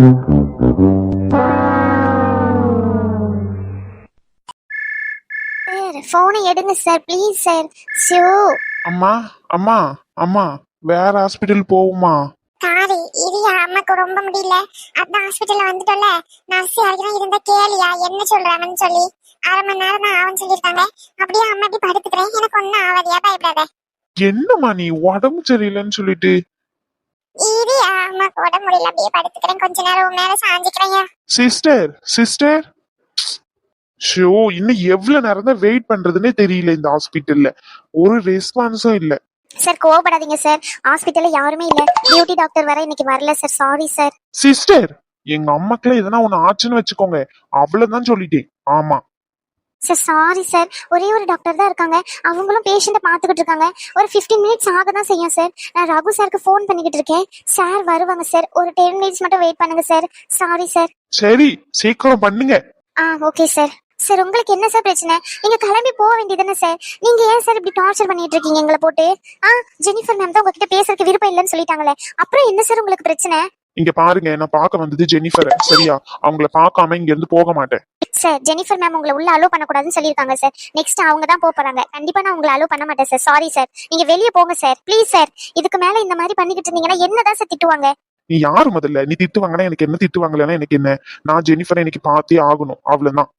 Sir எடுங்க sir. Please sir. Show. அம்மா அம்மா அம்மா வேற ஹாஸ்பிட்டல் போகுமா சாரி இரியா அம்மாக்கு ரொம்ப முடியல. அதான் ஹாஸ்பிட்டல்ல வந்துட்டோம்ல. நர்ஸ் யாருக்கும் இருந்தா கேளியா என்ன சொல்றாங்கன்னு சொல்லி. அரை மணி நேரம் தான் ஆகும்னு சொல்லியிருக்காங்க. அப்படியே அம்மா இப்படி படுத்துக்கிறேன். எனக்கு ஒன்னும் ஆகாதியா பயப்படாத என்னம்மா நீ உடம்பு சரியில்லைன்னு சொல்லிட்டு இரியா அம்மாக்கு உடம்பு முடியல அப்படியே படுத்துக்கிறேன். கொஞ்ச நேரம் மேல சாஞ்சிக்கிறேன் சிஸ்டர் சிஸ்டர் ஷோ இன்னும் எவ்வளவு நேரம் தான் வெயிட் பண்றதுன்னே தெரியல இந்த ஹாஸ்பிட்டல்ல ஒரு ரெஸ்பான்ஸும் இல்ல. சார் கோவப்படாதீங்க சார் ஹாஸ்பிட்டல்ல யாருமே இல்ல. டியூட்டி டாக்டர் வர இன்னைக்கு வரல சார் சாரி சார் சிஸ்டர் எங்க அம்மாக்குலாம் எதனா ஒண்ணு ஆச்சுன்னு வச்சுக்கோங்க. அவ்வளவுதான் சொல்லிட்டேன். ஆமா. சார் சாரி சார் ஒரே ஒரு டாக்டர் தான் இருக்காங்க. அவங்களும் பேஷண்ட்டை பார்த்துக்கிட்டு இருக்காங்க. ஒரு 15 மினிட்ஸ் ஆக தான் செய்யும் சார் நான் ரகு சாருக்கு ஃபோன் பண்ணிக்கிட்டு இருக்கேன். சார் வருவாங்க சார் ஒரு டென் மினிட்ஸ் மட்டும் வெயிட் பண்ணுங்க சார் சாரி சார் சரி சீக்கிரம் பண்ணுங்க. ஆ ஓகே சார் சார் உங்களுக்கு என்ன சார் பிரச்சனை? நீங்க கிளம்பி போக வேண்டியதுதானே சார் நீங்க ஏன் சார் இப்படி டார்ச்சர் பண்ணிட்டு இருக்கீங்க எங்களை போட்டு? ஆ ஜெனிஃபர் மேம் தான் உங்ககிட்ட பேசுறதுக்கு விருப்பம் இல்லைன்னு சொல்லிட்டாங்களே. அப்புறம் என்ன சார் உங்களுக்கு பிரச்சனை? இங்க பாருங்க நான் பார்க்க வந்தது ஜெனிஃபர் சரியா? அவங்கள பார்க்காம இங்க இருந்து போக மாட்டேன். சார் ஜெனிஃபர் மேம் உங்களை உள்ள அலோ பண்ணக்கூடாதுன்னு சொல்லியிருக்காங்க சார் நெக்ஸ்ட் அவங்க தான் போக போறாங்க. கண்டிப்பா நான் உங்களை அலோ பண்ண மாட்டேன் சார் சாரி சார் நீங்க வெளியே போங்க சார் ப்ளீஸ் சார் இதுக்கு மேல இந்த மாதிரி பண்ணிக்கிட்டு இருந்தீங்கன்னா என்னதான் சார் திட்டுவாங்க? நீ யாரு முதல்ல? நீ திட்டுவாங்கன்னா எனக்கு என்ன திட்டுவாங்களேன்னா எனக்கு என்ன? நான் ஜெனிஃபரை இன்னைக்கு பார்த்தே ஆகணும். அவ்வளவுதான்.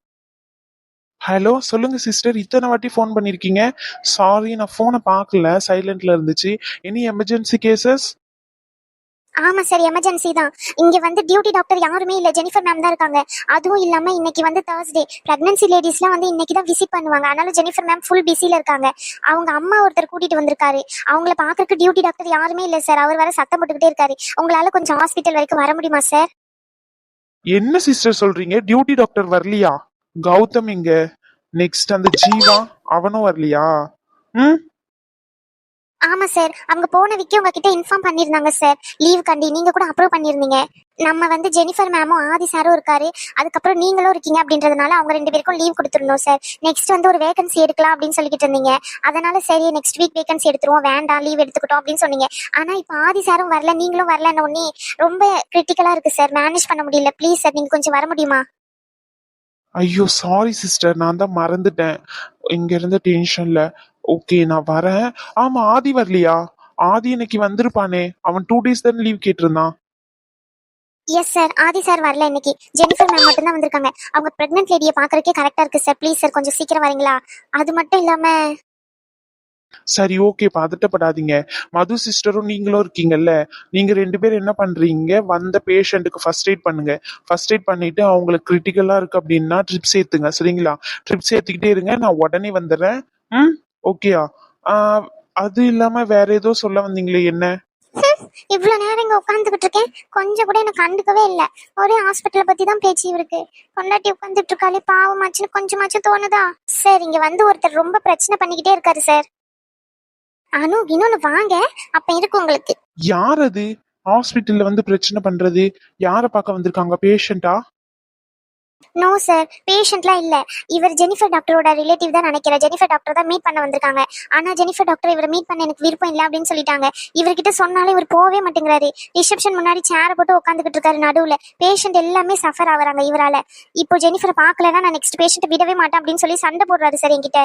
ஹலோ சொல்லுங்க சிஸ்டர் இத்தனை வாட்டி ஃபோன் பண்ணிருக்கீங்க. சாரி நான் ஃபோனை பார்க்கல. சைலண்ட்ல இருந்துச்சு. எனி எமர்ஜென்சி கேசஸ் ஆமா சார் எமர்ஜென்சி தான். இங்க வந்து டியூட்டி டாக்டர் யாருமே இல்ல. ஜெனிஃபர் மேம் தான் இருக்காங்க. அதுவும் இல்லாம இன்னைக்கு வந்து தேர்ஸ்டே பிரெக்னன்சி லேடிஸ்லாம் வந்து இன்னைக்கு தான் விசிட் பண்ணுவாங்க. அதனால ஜெனிஃபர் மேம் ஃபுல் பிஸில இருக்காங்க. அவங்க அம்மா ஒருத்தர் கூட்டிட்டு வந்திருக்காரு. அவங்கள பாக்குறதுக்கு டியூட்டி டாக்டர் யாருமே இல்ல சார். அவர் வேற சத்தம் போட்டுக்கிட்டே இருக்காரு. உங்களால கொஞ்சம் ஹாஸ்பிட்டல் வரைக்கும் வர முடியுமா சார்? என்ன சிஸ்டர் சொல்றீங்க? டியூட்டி டாக்டர் வரலையா? கௌதம் இங்க நெக்ஸ்ட் அந்த ஜீவா அவனும் வரலையா? ம்? ஆமா சார் அவங்க போன விக்கி உங்ககிட்ட இன்ஃபார்ம் பண்ணிருந்தாங்க சார் லீவ் கண்டி நீங்க கூட அப்ரூவ் பண்ணிருந்தீங்க. நம்ம வந்து ஜெனிஃபர் மேமும் ஆதி சாரும் இருக்காரு. அதுக்கப்புறம் நீங்களும் இருக்கீங்க அப்படின்றதுனால அவங்க ரெண்டு பேருக்கும் லீவ் கொடுத்துருந்தோம் சார் நெக்ஸ்ட் வந்து ஒரு வேகன்சி எடுக்கலாம் அப்படின்னு சொல்லிக்கிட்டு இருந்தீங்க. அதனால சரி நெக்ஸ்ட் வீக் வேகன்சி எடுத்துருவோம். வேண்டாம் லீவ் எடுத்துக்கிட்டோம் அப்படின்னு சொன்னீங்க. ஆனா இப்போ ஆதி சாரும் வரல நீங்களும் வரலன்னு ரொம்ப கிரிட்டிக்கலா இருக்கு சார் மேனேஜ் பண்ண முடியல. ப்ளீஸ் சார் நீங்க கொஞ்சம் வர முடியுமா? ஐயோ சாரி சிஸ்டர் நான் தான் மறந்துட்டேன். இங்க இருந்த டென்ஷன்ல ஓகே நான் வரேன். ஆமா ஆதி வரலையா? ஆதி இன்னைக்கு வந்திருப்பானே. அவன் டூ டேஸ் தான் லீவ் கேட்டிருந்தான். எஸ் சார் ஆதி சார் வரல இன்னைக்கு. ஜெனிஃபர் மேம் மட்டும் தான் வந்திருக்காங்க. அவங்க பிரெக்னென்ட் லேடியை பாக்குறதுக்கே கரெக்டா இருக்கு சார் ப்ளீஸ் சார் கொஞ்சம் சீக்கிரம் வரீங்களா? அது மட்டும் இல்லாம சரி ஓகே பதட்டப்படாதீங்க. மது சிஸ்டரும் நீங்களும் இருக்கீங்கல்ல. நீங்க ரெண்டு பேரும் என்ன பண்றீங்க? வந்த பேஷண்ட்டுக்கு ஃபர்ஸ்ட் எய்ட் பண்ணுங்க. ஃபர்ஸ்ட் எய்ட் பண்ணிட்டு அவங்களுக்கு கிரிட்டிக்கலா இருக்கு அப்படின்னா ட்ரிப்ஸ் ஏத்துங்க சரிங்களா? ட்ரிப்ஸ் சேர்த்துக்கிட்டே இருங்க. நான் உடனே வந்துடுறேன். ம்? ஓகேயா அது இல்லாம வேற ஏதோ சொல்ல வந்தீங்களே என்ன? இவ்வளவு நேரம் இங்க உட்காந்துக்கிட்டு இருக்கேன். கொஞ்சம் கூட எனக்கு கண்டுக்கவே இல்ல. ஒரே ஹாஸ்பிட்டலை பத்தி தான் பேச்சு இருக்கு பொண்டாட்டி உட்காந்துட்டு இருக்காளே பாவமாச்சுன்னு கொஞ்சமாச்சும் தோணுதா? சார் இங்க வந்து ஒருத்தர் ரொம்ப பிரச்சனை பண்ணிக்கிட்டே இருக்காரு சார். அனு இன்னொன்னு வாங்க. அப்ப இருக்கு உங்களுக்கு. யார் அது ஹாஸ்பிட்டல்ல வந்து பிரச்சனை பண்றது? யாரை பார்க்க வந்திருக்காங்க? பேஷண்டா? நோ சார் பேஷண்ட்லாம் இல்ல. இவர் ஜெனிஃபர் டாக்டரோட ரிலேட்டிவ் தான் நினைக்கிறேன். ஜெனிஃபர் டாக்டர் தான் மீட் பண்ண வந்திருக்காங்க. ஆனா ஜெனிஃபர் டாக்டர் இவரை மீட் பண்ண எனக்கு விருப்பம் இல்லை அப்படின்னு சொல்லிட்டாங்க. இவர்கிட்ட சொன்னாலே இவர் போகவே மாட்டேங்கிறாரு. ரிசப்ஷன் முன்னாடி சேரை போட்டு உட்காந்துக்கிட்டு இருக்காரு நடுவுல. பேஷண்ட் எல்லாமே சஃபர் ஆகுறாங்க இவரால. இப்போ ஜெனிஃபரை பார்க்கலன்னா நான் நெக்ஸ்ட் பேஷண்ட் விடவே மாட்டேன் அப்படின்னு சொல்லி சண்டை போடுறாரு சார் என்கிட்ட.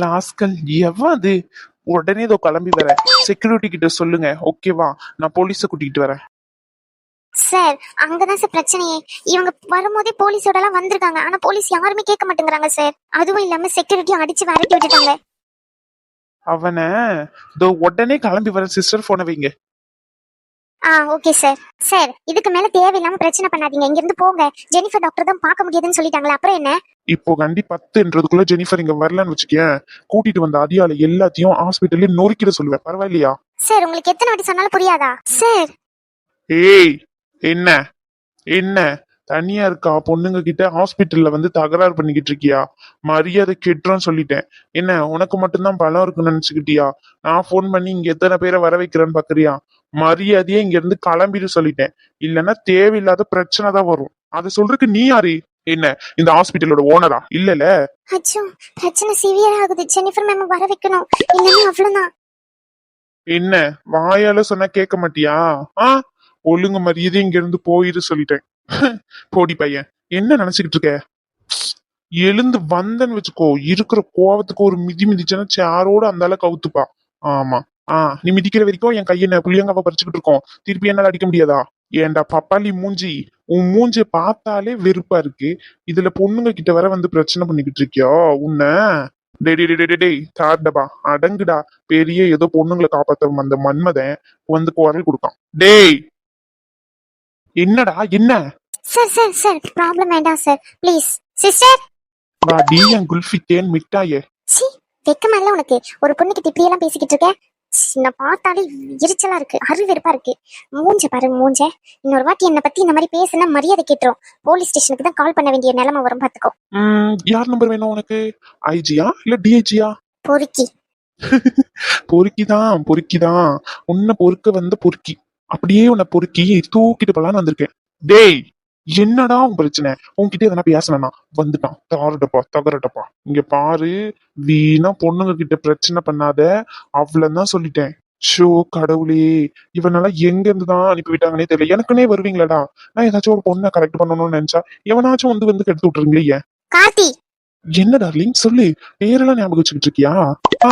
ராஸ்கல் எவன் அது? உடனே இதோ கிளம்பி வரேன் செக்யூரிட்டி கிட்ட சொல்லுங்க. ஓகேவா நான் போலீஸை கூட்டிகிட்டு வரேன். சார் அங்கதான் சார் பிரச்சனையே. இவங்க வரும்போதே போலீஸோட எல்லாம் வந்திருக்காங்க. ஆனா போலீஸ் யாருமே கேட்க மாட்டேங்கிறாங்க சார் அதுவும் இல்லாம செக்யூரிட்டியும் அடிச்சு விரட்டி விட்டுட்டாங்க. அவனை இதோ உடனே கிளம்பி வரேன் சிஸ்டர் போன வைங்க. ஆ ஓகே சார் சார் இதுக்கு மேல தேவையில்லாம பிரச்சனை பண்ணாதீங்க. இங்க இருந்து போங்க. ஜெனிஃபர் டாக்டர் தான் பார்க்க முடியாதுன்னு சொல்லிட்டாங்களே அப்புறம் என்ன? இப்போ கண்டி பத்துன்றதுக்குள்ள ஜெனிஃபர் இங்க வரலன்னு வச்சுக்கேன் கூட்டிட்டு வந்த அதிகால எல்லாத்தையும் ஹாஸ்பிட்டல்ல நொறுக்கிட சொல்லுவேன். பரவாயில்லையா? சார் உங்களுக்கு எத்தனை வாட்டி சொன்னாலும் புரியாதா? சார் ஏய் என்ன? என்ன? தனியா இருக்கா? பொண்ணுங்க கிட்ட ஹாஸ்பிட்டல்ல வந்து தகராறு பண்ணிக்கிட்டு இருக்கியா? மரியாதை கெட்டுறோம் சொல்லிட்டேன். என்ன உனக்கு மட்டும்தான் பலம் இருக்குன்னு நினைச்சுக்கிட்டியா? நான் ஃபோன் பண்ணி இங்க எத்தனை பேரை வர வைக்கிறேன்னு பாக்குறியா? மரியாதையே இங்க இருந்து கிளம்பிட்டு சொல்லிட்டேன். இல்லைன்னா தேவையில்லாத பிரச்சனை தான் வரும். அதை சொல்றதுக்கு நீ யாரு? என்ன இந்த ஹாஸ்பிட்டலோட ஓனரா இல்லல அச்சோ பிரச்சனை சிவியர் ஆகுது. ஜெனிஃபர் மேம் வர வைக்கணும். இல்லைன்னா அவ்வளவுதான். என்ன வாயால சொன்னா கேட்க மாட்டியா? ஆ ஒழுங்கு மரியாதை இங்க இருந்து போயிரு சொல்லிட்டேன். போடி பையன் என்ன நினைச்சுக்கிட்டு இருக்க? எழுந்து வந்தன்னு வச்சுக்கோ இருக்கிற கோவத்துக்கு ஒரு மிதி மிதிச்சேன்னா சேரோட அந்த அளவு கவுத்துப்பா ஆமா. ஆஹ் நீ மிதிக்கிற வரைக்கும் என் கையை என்ன பறிச்சுக்கிட்டு இருக்கோம். திருப்பி என்னால அடிக்க முடியாதா? ஏன்டா பப்பாளி மூஞ்சி உன் மூஞ்சிய பார்த்தாலே வெறுப்பா இருக்கு. இதுல பொண்ணுங்க கிட்ட வர வந்து பிரச்சனை பண்ணிக்கிட்டு இருக்கியோ? உன்ன? டே டே டே டேய், டேய் தாண்டபா அடங்குடா. பெரிய ஏதோ பொண்ணுங்களை காப்பாத்த அந்த மன்மதன் வந்து குரல் கொடுக்கான். டேய் என்னடா என்ன? சார் சார் சார் ப்ராப்ளம் வேண்டாம் சார் ப்ளீஸ் சிஸ்டர் வாடி என் குல்ஃபி தேன் மிட்டாயே. சி வெக்கமால உனக்கு. ஒரு பொண்ணுக்கு இப்படி எல்லாம் பேசிக்கிட்டு இருக்க சி, நான் பார்த்தாலே எரிச்சலா இருக்கு அருவெருப்பா இருக்கு. மூஞ்ச பாரு மூஞ்ச. இன்னொரு வாட்டி என்னை பத்தி இந்த மாதிரி பேசுனா மரியாதை கேட்டுரும். போலீஸ் ஸ்டேஷனுக்கு தான் கால் பண்ண வேண்டிய நிலைமை வரும் பாத்துக்கோ யார் நம்பர் வேணும் உனக்கு? ஐஜியா இல்ல டிஐஜியா? பொறுக்கி. பொறுக்கிதான் பொறுக்கிதான். உன்னை பொறுக்க வந்த பொறுக்கி. அப்படியே உன்னை பொறுக்கி தூக்கிட்டு போலான்னு வந்திருக்கேன். டேய் என்னடா உன் பிரச்சனை? உன்கிட்ட எதனா பேசலனா வந்துட்டான். தாருடப்பா தகரட்டப்பா இங்க பாரு வீணா பொண்ணுங்க கிட்ட பிரச்சனை பண்ணாத. அவ்வளவுதான் சொல்லிட்டேன். ஷோ கடவுளே. இவனெல்லாம் எங்க இருந்து தான் அனுப்பி விட்டாங்கன்னே தெரியல. எனக்குனே வருவீங்களாடா? நான் ஏதாச்சும் ஒரு பொண்ணை கரெக்ட் பண்ணணும்னு நினைச்சா எவனாச்சும் வந்து வந்து கெடுத்து விட்டுறீங்களே ஏன்? கார்த்தி! என்ன டார்லிங்? சொல்லு. பேரெல்லாம் ஞாபகம் வச்சுக்கிட்டு இருக்கியா? ஆ.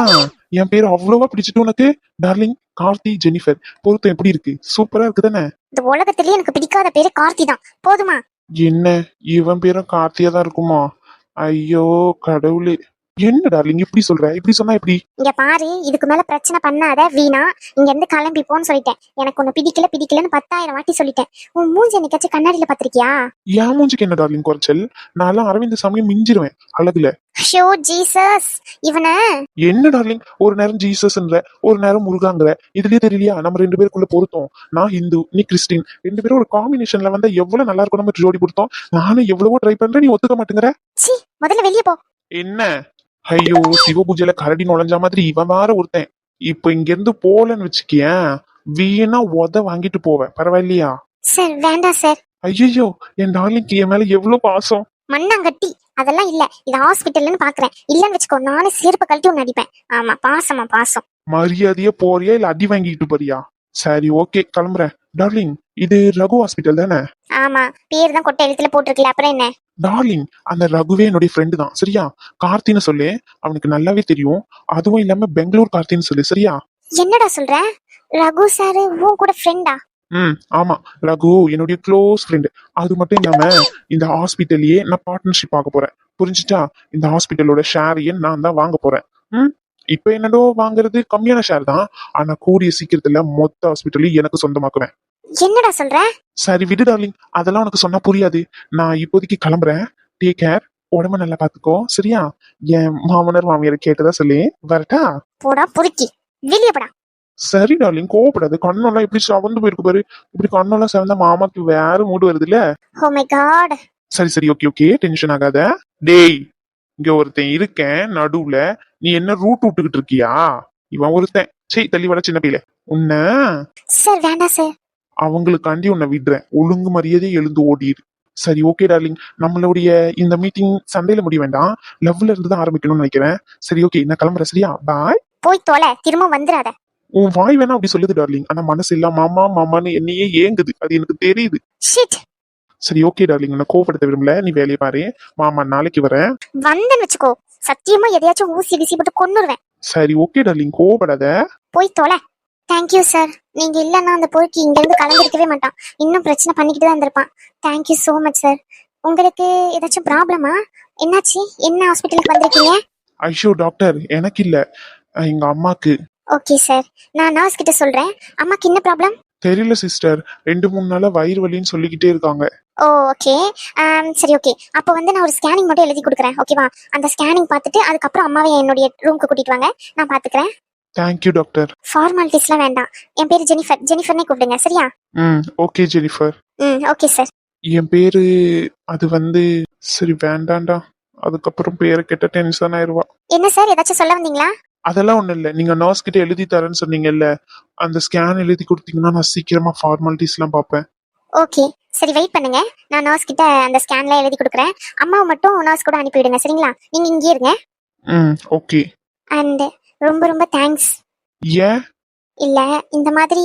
என் பேர் அவ்வளவா பிடிச்சிட்டு உனக்கு? டார்லிங் கார்த்தி ஜெனிஃபர் பொருத்தம் எப்படி இருக்கு? சூப்பரா இருக்கு தானே இந்த உலகத்திலேயே எனக்கு பிடிக்காத பேரு கார்த்தி தான். போதுமா? என்ன? இவன் பேரும் கார்த்தியா தான் இருக்குமா? ஐயோ கடவுளே. என்ன டார்லிங் இப்படி சொல்ற? இப்படி சொன்னா எப்படி? இங்க பாரு இதுக்கு மேல பிரச்சனை பண்ணாத வீணா. இங்க இருந்து கிளம்பி போன்னு சொல்லிட்டேன். எனக்கு உன்னை பிடிக்கல பிடிக்கலன்னு பத்தாயிரம் வாட்டி சொல்லிட்டேன். உன் மூஞ்சி என்னைக்காச்சும் கண்ணாடியில பாத்திருக்கியா என் மூஞ்சிக்கு என்ன டார்லிங் குறைச்சல்? நான்லாம் அரவிந்த் சாமியை மிஞ்சிருவேன் அழகுல. ஷோ ஜீசஸ் இவனை. என்ன டார்லிங் ஒரு நேரம் ஜீசஸ்ன்ற ஒரு நேரம் முருகாங்கிற இதுலயே தெரியலையா? நம்ம ரெண்டு பேருக்குள்ள பொருத்தம். நான் ஹிந்து நீ கிறிஸ்டின். ரெண்டு பேரும் ஒரு காம்பினேஷன்ல வந்தா எவ்வளவு நல்லா இருக்கும் நம்ம ஜோடி பொருத்தம் நானும் எவ்வளவோ ட்ரை பண்றேன் நீ ஒத்துக்க மாட்டேங்கிற. சி முதல்ல வெளியே போ. என்ன? ஐயோ சிவ பூஜையில கரடி நுழைஞ்ச மாதிரி இவன் வேற ஒருத்தன். இப்ப இங்க இருந்து போலன்னு வச்சுக்கியேன் வீணா உத வாங்கிட்டு போவேன். பரவாயில்லையா? சார் வேண்டாம் சார். ஐயோ என் டார்லிங்க்கு என் மேல எவ்வளவு பாசம்? மண்ணாங்கட்டி அதெல்லாம் இல்ல. இது ஹாஸ்பிட்டல்னு பாக்குறேன். இல்லன்னு வச்சுக்கோ நானே செருப்பு கழட்டி ஒன்னு அடிப்பேன். ஆமா பாசமா பாசம். மரியாதையா போறியா இல்ல அடி வாங்கிட்டு போறியா? சரி ஓகே கிளம்புறேன். டார்லிங் இது ரகு ஹாஸ்பிட்டல் தானே? ஆமா பேர் தான் கொட்டை எழுத்துல போட்டிருக்கல அப்புறம் என்ன? டார்லிங் அந்த ரகுவே என்னுடைய ஃப்ரெண்டு தான் சரியா? கார்த்தின்னு சொல்லு அவனுக்கு நல்லாவே தெரியும். அதுவும் இல்லாம பெங்களூர் கார்த்தின்னு சொல்லு சரியா? என்னடா சொல்ற? ரகு சார் உன் கூட ஃப்ரெண்டா ம் ஆமா. ரகு என்னுடைய க்ளோஸ் ஃப்ரெண்டு அது மட்டும் இல்லாம இந்த ஹாஸ்பிட்டல்லையே நான் பார்ட்னர்ஷிப் பார்க்க போறேன். புரிஞ்சுட்டா இந்த ஹாஸ்பிட்டலோட ஷேரையே நான் தான் வாங்க போறேன். ம்? இப்போ என்னடோ வாங்குறது கம்மியான ஷேர் தான். ஆனா கூடிய சீக்கிரத்துல மொத்த ஹாஸ்பிட்டலையும் எனக்கு சொந்தமாக்குவேன். என்னடா சொல்ற? சரி விடு டார்லிங் அதெல்லாம் உனக்கு சொன்னா புரியாது. நான் இப்போதைக்கு கிளம்புறேன். டேக் கேர் உடம்ப நல்லா பாத்துக்கோ. சரியா? என் மாமனார் மாமியார் கேட்டதா சொல்லி. வரட்டா? போடா பொறுக்கி. வெளியே போடா. சரி டார்லிங் கோவப்படாது. கண்ணெல்லாம் எப்படி சவந்து போயிருக்கு பாரு. இப்படி கண்ணெல்லாம் சிவந்தா மாமாக்கு வேற மூடு வருது இல்ல ஓ மை காட் சரி சரி. ஓகே ஓகே டென்ஷன் ஆகாத. டேய் இங்க ஒருத்தன் இருக்கேன் நடுவுல. நீ என்ன ரூட் விட்டுக்கிட்டு இருக்கியா? இவன் ஒருத்தன். சரி தள்ளி வர சின்ன பையில. உன்னை சார் வேண்டாம் சார். அவங்களுக்காண்டி உன்னை விடுறேன். ஒழுங்கு மரியாதை எழுந்து ஓடிடு சரி ஓகே டார்லிங் நம்மளுடைய இந்த மீட்டிங் சண்டையில முடிய வேண்டாம். லவ்ல இருந்து தான் ஆரம்பிக்கணும்னு நினைக்கிறேன். சரி ஓகே நான் கிளம்புறேன் சரியா? பாய் போய் தொலை திரும்ப வந்துடாத. உன் வாய் வேணா அப்படி சொல்லுது டார்லிங் ஆனா மனசு இல்ல. மாமா மாமான்னு என்னையே ஏங்குது. அது எனக்கு தெரியுது. ஷிட் சரி ஓகே டார்லிங். நான் கோவப்படுத்த விரும்பல. நீ வேலையை பாரு. மாமா நாளைக்கு வரேன். வந்தேன்னு வச்சுக்கோ. சத்தியமா எதையாச்சும் ஊசி வீசி போட்டு கொன்னுருவேன். சரி ஓகே டார்லிங். கோவப்படாத. போய் தொலை. தேங்க்யூ சார் நீங்க இல்லைன்னா அந்த பொறுக்கி இங்க இருந்து கலந்துருக்கவே மாட்டான். இன்னும் பிரச்சனை பண்ணிக்கிட்டு தான் இருந்திருப்பான் தேங்க்யூ so மச் சார் உங்களுக்கு ஏதாச்சும் ப்ராப்ளமா என்னாச்சு? என்ன ஹாஸ்பிட்டலுக்கு வந்திருக்கீங்க? ஐயோ டாக்டர் எனக்கு இல்ல. அஹ் எங்க அம்மாக்கு. ஓகே சார் நான் நர்ஸ் கிட்ட சொல்றேன். அம்மாக்கு என்ன ப்ராப்ளம் தெரியல சிஸ்டர் ரெண்டு மூணு நாளா வயிறு வலின்னு சொல்லிக்கிட்டே இருக்காங்க. ஓ ஓகே சரி ஓகே அப்போ வந்து நான் ஒரு ஸ்கேனிங் மட்டும் எழுதி கொடுக்குறேன். ஓகேவா அந்த ஸ்கேனிங் பார்த்துட்டு அதுக்கப்புறம் அம்மாவை என்னுடைய ரூமுக்கு கூட்டிட்டு வாங்க. நான் பாத்துக்கிறேன் தேங்க்யூ டாக்டர் ஃபார்மாலிட்டிஸ்லாம் வேண்டாம். என் பேர் ஜெனிஃபர் ஜெனிஃபர்னே கூப்பிடுங்க. சரியா? ம் ஓகே ஜெனிஃபர் ம் ஓகே சார் என் பேரு அது வந்து சரி வேண்டாண்டா அதுக்கப்புறம் பேரை கெட்ட டென்ஷன் ஆயிருவா. என்ன சார் ஏதாச்சும் சொல்ல வந்தீங்களா? அதெல்லாம் ஒண்ணும் இல்ல. நீங்க நர்ஸ் கிட்ட எழுதி தரேன்னு சொன்னீங்கல்ல. அந்த ஸ்கேன் எழுதி கொடுத்தீங்கன்னா நான் சீக்கிரமா ஃபார்மாலிட்டிஸ் எல்லாம் பார்ப்பேன். ஓகே சரி வெயிட் பண்ணுங்க. நான் நர்ஸ் கிட்ட அந்த ஸ்கேன்ல எழுதி கொடுக்குறேன். அம்மாவை மட்டும் நர்ஸ் கூட அனுப்பிவிடுங்க சரிங்களா? நீங்க இங்கே இருங்க. ம் ஓகே அண்ட் ரொம்ப ரொம்ப தேங்க்ஸ் ஏன்? இல்ல இந்த மாதிரி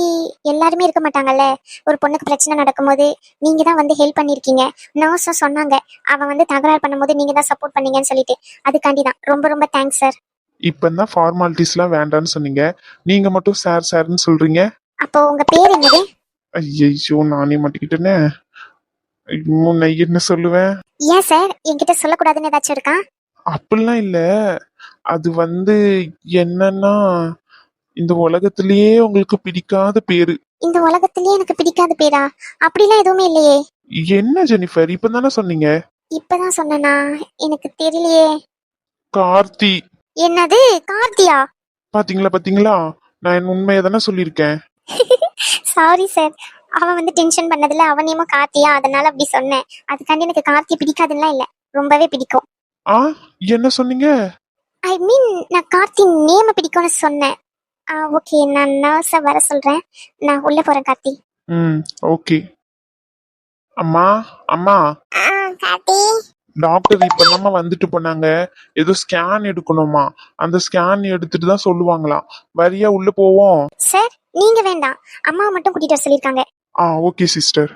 எல்லாருமே இருக்க மாட்டாங்கல்ல. ஒரு பொண்ணுக்கு பிரச்சனை நடக்கும்போது நீங்க தான் வந்து ஹெல்ப் பண்ணிருக்கீங்க. நர்ஸும் சொன்னாங்க. அவன் வந்து தகராறு பண்ணும்போது நீங்க தான் சப்போர்ட் பண்ணீங்கன்னு சொல்லிட்டு. அதுக்காண்டி தான். ரொம்ப ரொம்ப தேங்க்ஸ் சார் இப்பதான் ஃபார்மாலிட்டிஸ்லாம் வேண்டாம்னு சொன்னீங்க. நீங்க மட்டும் சார் சார்னு சொல்றீங்க? அப்போ உங்க பேர் என்னது? ஐயோ நானே மாட்டிக்கிட்டேனே. நான் என்ன சொல்லுவேன்? ஏன் சார்? என்கிட்ட சொல்லக்கூடாதுன்னு ஏதாச்சும் இருக்கா? அப்படிலாம் இல்ல. அது வந்து என்னன்னா இந்த உலகத்திலேயே உங்களுக்கு பிடிக்காத பேரு. இந்த உலகத்திலேயே எனக்கு பிடிக்காத பேரா? அப்படிலாம் எதுவுமே இல்லையே. என்ன ஜெனிஃபர்? இப்பதானே சொன்னீங்க? இப்பதான் சொன்னனா? எனக்கு தெரியலையே. கார்த்தி. என்னது? கார்த்தியா? பாத்தீங்களா பாத்தீங்களா? நான் என் உண்மையை தானே சொல்லியிருக்கேன். சாரி சார் அவன் வந்து டென்ஷன் பண்ணதுல அவனையுமா கார்த்தியா அதனால அப்படி சொன்னேன். அதுக்காண்டி எனக்கு கார்த்தி பிடிக்காதுன்னா இல்ல. ரொம்பவே பிடிக்கும். ஆ? என்ன சொன்னீங்க? ஐ மீன் நான் கார்த்தி நேம பிடிக்கும்னு சொன்னேன். ஓகே நான் நர்ஸை வர சொல்றேன். நான் உள்ள போறேன் கார்த்தி. ம் ஓகே அம்மா அம்மா. ஆ கார்த்தி. டாக்டர் இப்ப வந்துட்டு போனாங்க ஏதோ ஸ்கேன் எடுக்கணுமா? அந்த ஸ்கேன் எடுத்துட்டு தான் சொல்லுவாங்களாம் வரியா உள்ள போவோம். சார் நீங்க வேண்டாம். அம்மாவை மட்டும் கூட்டிட்டு வர சொல்லியிருக்காங்க. ஆ ஓகே சிஸ்டர்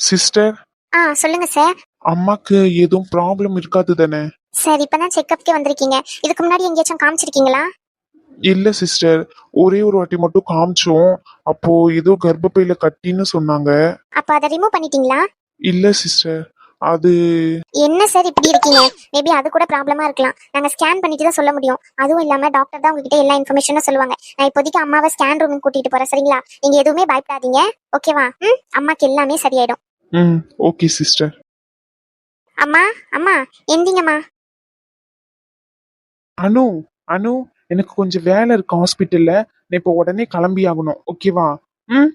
சிஸ்டர் ஆ சொல்லுங்க சார் அம்மாக்கு எதுவும் ப்ராப்ளம் இருக்காது தானே? சார் இப்பதான் செக்கப்க்கே வந்திருக்கீங்க. இதுக்கு முன்னாடி எங்கேயாச்சும் காமிச்சிருக்கீங்களா? இல்ல சிஸ்டர் ஒரே ஒரு வாட்டி மட்டும் காமிச்சோம். அப்போ ஏதோ கர்ப்பப்பையில கட்டின்னு சொன்னாங்க. அப்ப அதை ரிமூவ் பண்ணிட்டீங்களா? இல்ல சிஸ்டர் அது என்ன சார் இப்படி இருக்கீங்க? மேபி அது கூட ப்ராப்ளமா இருக்கலாம். நாங்க ஸ்கேன் பண்ணிட்டு தான் சொல்ல முடியும். அதுவும் இல்லாம டாக்டர் தான் உங்ககிட்ட எல்லா இன்ஃபர்மேஷனும் சொல்லுவாங்க. நான் இப்போதைக்கு அம்மாவை ஸ்கேன் ரூமுக்கு கூட்டிட்டு போறேன் சரிங்களா? நீங்க எதுவுமே பயப்படாதீங்க. ஓகேவா ம்? அம்மாக்கு எல்லாமே சரியாயிடும். ம் ஓகே சிஸ்டர் அம்மா அம்மா எந்திங்கம்மா. அனு அனு எனக்கு கொஞ்சம் வேலை இருக்கு ஹாஸ்பிட்டல்ல நான் இப்போ உடனே கிளம்பி ஆகணும் ஓகேவா ம்?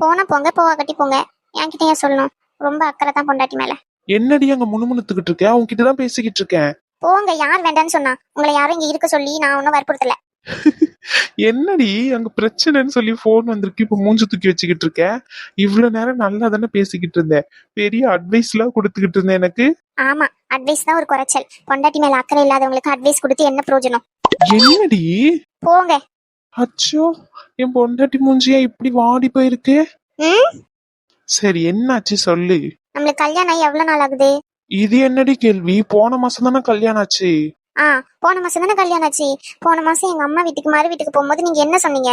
போனா போங்க போவா கட்டி போங்க. என்கிட்ட ஏன் சொல்லணும். ரொம்ப அக்கறை தான் பொண்டாட்டி மேல. என்னடி அங்க முணுமுணுத்துக்கிட்டு இருக்க? உன்கிட்ட தான் பேசிக்கிட்டு இருக்கேன். போங்க யார் வேண்டாம்னு சொன்னா. உங்களை யாரும் இங்க இருக்க சொல்லி நான் ஒன்றும் வற்புறுத்தல. என்னடி அங்க பிரச்சனைன்னு சொல்லி போன் வந்திருக்கு. இப்ப மூஞ்சு தூக்கி வச்சுக்கிட்டு இருக்க? இவ்வளவு நேரம் நல்லா தானே பேசிக்கிட்டு இருந்தேன். பெரிய அட்வைஸ் எல்லாம் கொடுத்துக்கிட்டு இருந்தேன் எனக்கு. ஆமா அட்வைஸ் தான் ஒரு குறைச்சல். பொண்டாட்டி மேல அக்கறை இல்லாதவங்களுக்கு அட்வைஸ் கொடுத்து என்ன பிரயோஜனம்? என்னடி? போங்க. அச்சோ என் பொண்டாட்டி மூஞ்சியா இப்படி வாடி போயிருக்கு? சரி என்னாச்சு சொல்லு. நம்மளுக்கு கல்யாணம் ஆகி எவ்வளவு நாள் ஆகுது? இது என்னடி கேள்வி? போன மாசம் தானே கல்யாணம் ஆச்சு. ஆ போன மாசம் தானே கல்யாணம் ஆச்சு. போன மாசம் எங்க அம்மா வீட்டுக்கு மாறு வீட்டுக்கு போகும்போது நீங்க என்ன சொன்னீங்க?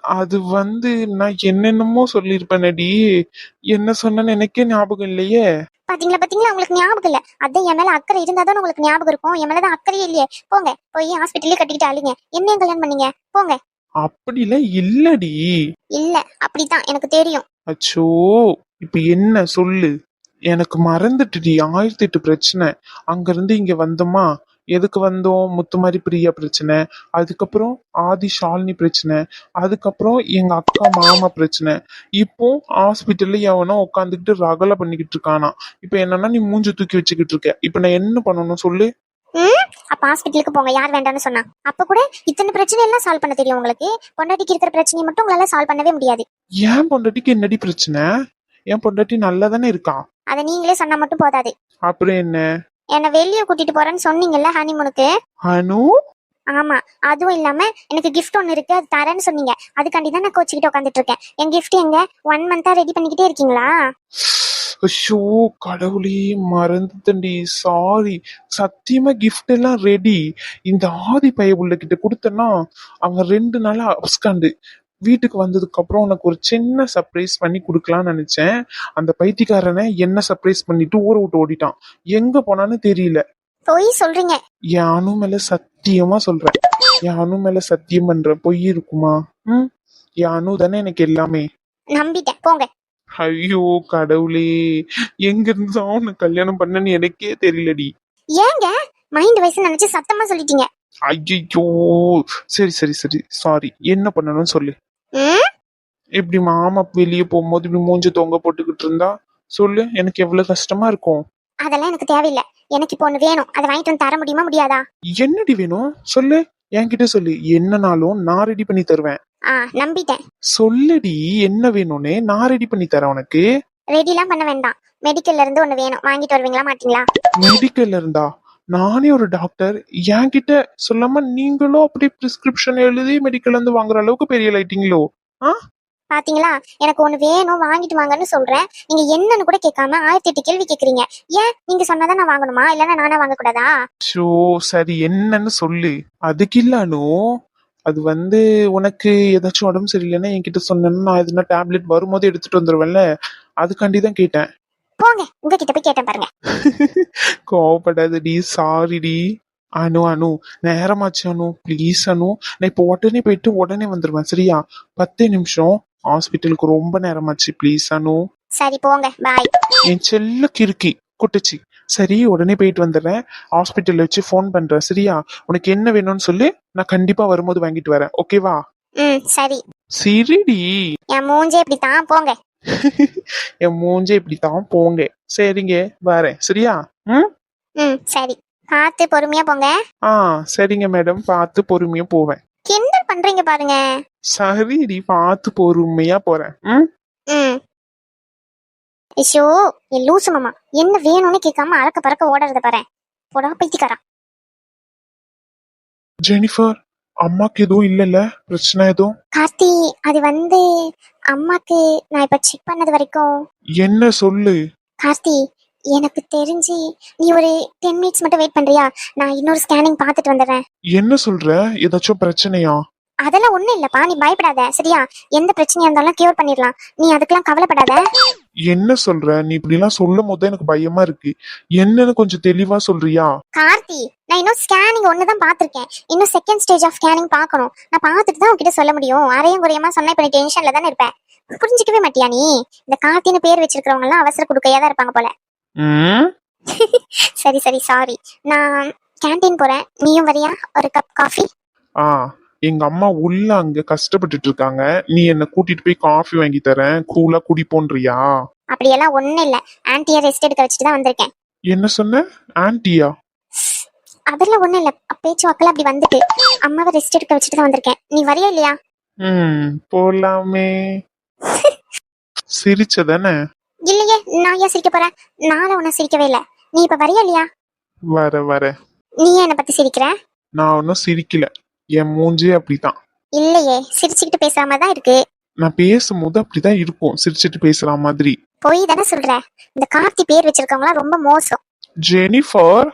அது வந்து நான் என்னென்னமோ சொல்லியிருப்பேனடி. என்ன சொன்னேன்னு எனக்கே ஞாபகம் இல்லையே. பாத்தீங்களா பாத்தீங்களா? உங்களுக்கு ஞாபகம் இல்ல. அதான் என் மேல அக்கறை இருந்தா தான் உங்களுக்கு ஞாபகம் இருக்கும். என் மேலதான் அக்கறையே இல்லையே. போங்க போய் ஹாஸ்பிட்டல்லே கட்டிக்கிட்டு அழிங்க. என்ன கல்யாணம் பண்ணீங்க? போங்க. அப்படிலாம் இல்லடி. இல்ல அப்படித்தான் எனக்கு தெரியும். அச்சோ இப்ப என்ன சொல்லு? எனக்கு மறந்துட்டுடி ஆயிரத்தி எட்டு பிரச்சனை. அங்க இருந்து இங்க வந்தோமா? எதுக்கு வந்தோம்? முத்துமாரி பிரியா பிரச்சனை. அதுக்கப்புறம் ஆதி ஷாலினி பிரச்சனை. அதுக்கப்புறம் எங்க அக்கா மாமா பிரச்சனை. இப்போ ஹாஸ்பிட்டல்ல எவனோ உட்காந்துக்கிட்டு ரகலை பண்ணிக்கிட்டு இருக்கானா இப்ப என்னன்னா நீ மூஞ்சி தூக்கி வச்சுக்கிட்டு இருக்க. இப்ப நான் என்ன பண்ணணும் சொல்லு? ம்? அப்ப ஹாஸ்பிட்டலுக்கு போங்க. யார் வேண்டாம்னு சொன்னா. அப்ப கூட இத்தனை பிரச்சனை எல்லாம் சால்வ் பண்ண தெரியும் உங்களுக்கு. பொண்டாட்டிக்கு இருக்கிற பிரச்சனையை மட்டும் உங்களால சால்வ் பண்ணவே முடியாது. ஏன் பொண்டாட்டிக்கு என்னடி பிரச்சனை? என் பொண்டாட்டி நல்லா தானே இருக்கா? அதை நீங்களே சொன்னா மட்டும் போதாது. அப்புறம் என்ன? என்ன வெளியே கூட்டிட்டு போறேன்னு சொன்னீங்கல்ல ஹனிமூனுக்கு அனு? ஆமா. அதுவும் இல்லாம எனக்கு gift ஒன்னு இருக்கு. அது தரேன்னு சொன்னீங்க. அதுக்காண்டி தான் நான் கோச்சிக்கிட்டு உட்காந்துட்டு இருக்கேன். என் gift எங்க? ஒன் மந்தா ரெடி பண்ணிக்கிட்டே இருக்கீங்களா? ஐயோ கடவுளே மறந்துட்டேன்டி சாரி சத்தியமா கிஃப்ட் எல்லாம் ரெடி இந்த ஆதி பைய கிட்ட கொடுத்தேன்னா அவன் ரெண்டு நாளா அப்ஸ்காண்டு வீட்டுக்கு வந்ததுக்கு அப்புறம் உனக்கு ஒரு சின்ன சர்ப்ரைஸ் பண்ணி கொடுக்கலாம்னு நினைச்சேன். அந்த பைத்தியக்காரனை என்ன சர்ப்ரைஸ் பண்ணிட்டு ஊரை விட்டு ஓடிட்டான். எங்க போனான்னு தெரியல. பொய் சொல்றீங்க. அணு மேல சத்தியமா சொல்றேன். அணு மேல சத்தியம் பண்றேன் பொய் இருக்குமா? ம்? அணு தானே எனக்கு எல்லாமே. நம்பிட்டேன். போங்க. ஐயோ கடவுளே. எங்க இருந்து தான் உன்னை கல்யாணம் பண்ணன்னு எனக்கே தெரியலடி. ஏங்க? மைண்ட் வயசு நினைச்சு சத்தமா சொல்லிட்டீங்க. ஐயோ சரி சரி சரி. சாரி என்ன பண்ணணும்னு சொல்லு. ம்? இப்படி மாமா வெளியே போகும்போது இப்படி மூஞ்சி தொங்க போட்டுக்கிட்டு இருந்தா சொல்லு. எனக்கு எவ்வளவு கஷ்டமா இருக்கும். அதெல்லாம் எனக்கு தேவையில்லை. எனக்கு இப்போ ஒண்ணு வேணும். அதை வாங்கிட்டு வந்து தர முடியுமா முடியாதா? என்னடி வேணும்? சொல்லு. என்கிட்ட சொல்லு. என்னனாலும் நான் ரெடி பண்ணி தருவேன். ஆ நம்பிட்டேன். சொல்லுடி என்ன வேணும்னு? நான் ரெடி பண்ணி தரேன் உனக்கு. ரெடிலாம் பண்ண வேண்டாம். மெடிக்கல்ல இருந்து ஒண்ணு வேணும். வாங்கிட்டு வருவீங்களா மாட்டீங்களா? மெடிக்கல்ல இருந்தா? நானே ஒரு டாக்டர் என்கிட்ட சொல்லாம நீங்களும் அப்படி பிரிஸ்கிரிப்ஷன் எழுதி மெடிக்கல் இருந்து வாங்குற அளவுக்கு பெரிய லைட்டிங்களோ பாத்தீங்களா? எனக்கு ஒண்ணு வேணும் வாங்கிட்டு வாங்கன்னு சொல்றேன். நீங்க என்னன்னு கூட கேட்காம ஆயிரத்தி எட்டு கேள்வி கேக்குறீங்க. ஏன்? நீங்க சொன்னாதான் நான் வாங்கணுமா? இல்லன்னா நானே வாங்க கூடாதா ஷோ சரி என்னன்னு சொல்லு. அதுக்கு இல்லானோ? அது வந்து உனக்கு ஏதாச்சும் உடம்பு சரியில்லைன்னா என்கிட்ட சொன்னேன்னா நான் எதுனா டேப்லெட் வரும்போது எடுத்துட்டு வந்துருவேன்ல அதுக்காண்டி தான் கேட்டேன். போங்க உங்ககிட்ட போய் கேட்டேன் பாருங்க. கோவப்படாதடி சாரிடி அனு அனு நேரமாச்சு அனு ப்ளீஸ் அனு. நான் இப்போ உடனே போயிட்டு உடனே வந்துருவேன் சரியா? பத்து நிமிஷம். ஹாஸ்பிட்டலுக்கு ரொம்ப நேரமாச்சு ப்ளீஸ் அனு. சரி போங்க பாய் என் செல்ல கிறுக்கி குட்டுச்சு. சரி உடனே போயிட்டு வந்துடுறேன். ஹாஸ்பிட்டல்ல வச்சு ஃபோன் பண்றேன். சரியா? உனக்கு என்ன வேணும்னு சொல்லி. நான் கண்டிப்பா வரும்போது வாங்கிட்டு வரேன். ஓகேவா ம் சரி. சரிடி. என் மூஞ்சே இப்படித்தான் போங்க. என் மூஞ்சே இப்படித்தான் போங்க. சரிங்க வரேன். சரியா? ம்? ம் சரி. பார்த்து பொறுமையா போங்க. ஆ சரிங்க மேடம். பார்த்து பொறுமையா போவேன். கிண்டல் பண்றீங்க பாருங்க. சரிடி பார்த்து பொறுமையா போறேன். ம்? ம். ஐயோ என் லூசு மாமா. என்ன வேணும்னு கேட்காம அறக்க பறக்க ஓடுறத பாரு. போடா பைத்தியக்காரன். ஜெனிஃபர் அம்மாக்கு எதுவும் இல்லைல்ல? பிரச்சனை எதுவும்? கார்த்தி அது வந்து அம்மாக்கு நான் இப்ப செக் பண்ணது வரைக்கும். என்ன சொல்லு? கார்த்தி எனக்கு தெரிஞ்சு நீ ஒரு டென் மினிட்ஸ் மட்டும் வெயிட் பண்றியா? நான் இன்னொரு ஸ்கேனிங் பார்த்துட்டு வந்துடுறேன். என்ன சொல்ற? ஏதாச்சும் பிரச்சனையா? அதெல்லாம் ஒண்ணும் இல்லப்பா. நீ பயப்படாத. சரியா? எந்த பிரச்சனையா இருந்தாலும் கியூர் பண்ணிடலாம். நீ அதுக்கெல்லாம் கவலைப்படாத. என்ன சொல்ற? நீ இப்படிலாம் சொல்லும் போது எனக்கு பயமா இருக்கு. என்னன்னு கொஞ்சம் தெளிவா சொல்றியா? கார்த்தி நான் இன்னும் ஸ்கேனிங் ஒன்று தான் பார்த்துருக்கேன். இன்னும் செகண்ட் ஸ்டேஜ் ஆஃப் ஸ்கேனிங் பார்க்கணும். நான் பார்த்துட்டு தான் உங்ககிட்ட சொல்ல முடியும். அரையும் குறையமா சொன்னா இப்போ டென்ஷன்ல தானே இருப்பேன் புரிஞ்சுக்கவே மாட்டியா நீ? இந்த கார்த்தின்னு பேர் வச்சிருக்கிறவங்க எல்லாம் அவசர கொடுக்கையா தான் இருப்பாங்க போல. ம்? சரி சரி சாரி நான் கேண்டீன் போறேன். நீயும் வரியா? ஒரு கப் காஃபி ஆ. எங்க அம்மா உள்ள அங்க கஷ்டப்பட்டுட்டு இருக்காங்க நீ என்ன கூட்டிட்டு போய் காஃபி வாங்கி தரேன். கூலா குடிப்போன்றியா? அப்படியெல்லாம் ஒன்றும் இல்லை. ஆன்ட்டியை ரெஸ்ட் எடுக்க வச்சுட்டு தான் வந்திருக்கேன். என்ன சொன்ன? ஆன்ட்டியா அதெல்லாம் ஒன்றும் இல்லை. பேச்சு வாக்கில் அப்படி வந்துட்டு அம்மாவை ரெஸ்ட் எடுக்க வச்சுட்டு தான் வந்திருக்கேன். நீ வரியா இல்லையா? ம் போலாமே. சிரிச்சதானே? இல்லையே நான் ஏன் சிரிக்க போறேன்? நானும் உன்னை சிரிக்கவே இல்லை. நீ இப்ப வரியா இல்லையா? வர வர. நீ ஏன் என்னை பத்தி சிரிக்கிற? நான் ஒன்னும் சிரிக்கல. என் மூஞ்சே அப்படித்தான். இல்லையே சிரிச்சுக்கிட்டு பேசாம தான் இருக்கு. நான் பேசும்போது அப்படிதான் இருக்கும் சிரிச்சிட்டு பேசுற மாதிரி. பொய் தானே சொல்ற? இந்த கார்த்தி பேர் வச்சிருக்கவங்களாம் ரொம்ப மோசம். ஜெனிஃபர்?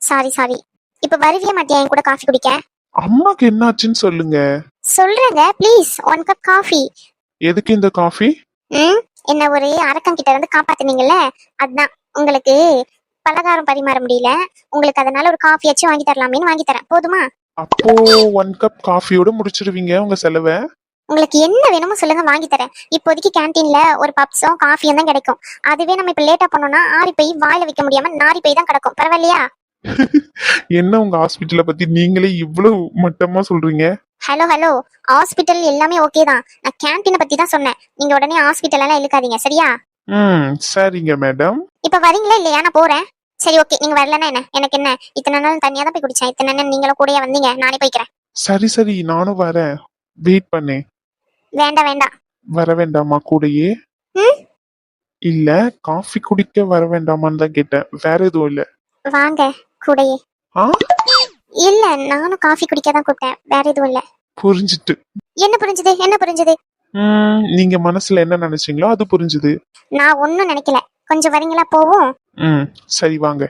சாரி சாரி இப்ப வருவிய மாட்டியா என் கூட காஃபி குடிக்க? அம்மாக்கு என்னாச்சுன்னு சொல்லுங்க. சொல்றேங்க ப்ளீஸ் ஒன் கப் காஃபி எதுக்கு இந்த காஃபி ம் என்ன ஒரு அரக்கன் கிட்ட இருந்து காப்பாத்துனீங்கல்ல? அதான் உங்களுக்கு பலகாரம் பரிமாற முடியல. உங்களுக்கு அதனால ஒரு காஃபியாச்சும் வாங்கி தரலாமேன்னு வாங்கி தரேன். போதுமா? அப்போ ஒன் கப் காஃபியோட முடிச்சிருவீங்க உங்க செலவை. உங்களுக்கு என்ன வேணுமோ சொல்லுங்க வாங்கி தரேன். இப்போதைக்கு கேன்டீன்ல ஒரு பப்ஸும் காஃபியும் தான் கிடைக்கும். அதுவே நம்ம இப்ப லேட்டா பண்ணோம்னா ஆறி போய் வாயில வைக்க முடியாம நாரி போய் தான் கிடக்கும். பரவாயில்லையா? என்ன உங்க ஹாஸ்பிட்டலை பத்தி நீங்களே இவ்வளவு மட்டமா சொல்றீங்க? ஹலோ ஹலோ ஹாஸ்பிட்டல் எல்லாமே ஓகே தான். நான் கேன்டீனை பத்தி தான் சொன்னேன். நீங்க உடனே ஹாஸ்பிட்டல் எல்லாம் இழுக்காதீங்க சரியா? ம் சரிங்க மேடம் இப்ப வரீங்களா இல்லையா? நான் போறேன். சரி ஓகே நீங்க வரலன்னா என்ன? எனக்கு என்ன? இத்தனை நாள் தனியா தான் போய் குடிச்சேன். இத்தனை நாள் நீங்களும் கூடயே வந்தீங்க. நானே போய்க்கிறேன். சரி சரி. நானும் வரேன். வெயிட் பண்ணேன் வேண்டாம் வேண்டாம். வர வேண்டாமா கூடயே? ம்? இல்ல காஃபி குடிக்க வர வேண்டாமான்னு தான் கேட்டேன். வேற எதுவும் இல்ல. வாங்க கூடயே. ஆ? இல்ல நானும் காஃபி குடிக்க தான் கூப்பிட்டேன். வேற எதுவும் இல்ல. புரிஞ்சுட்டு. என்ன புரிஞ்சுது? என்ன புரிஞ்சுது? ம் நீங்க மனசுல என்ன நினைச்சீங்களோ அது புரிஞ்சுது. நான் ஒன்னும் நினைக்கல. கொஞ்சம் வரீங்களா? போவோம். ம். சரி வாங்க.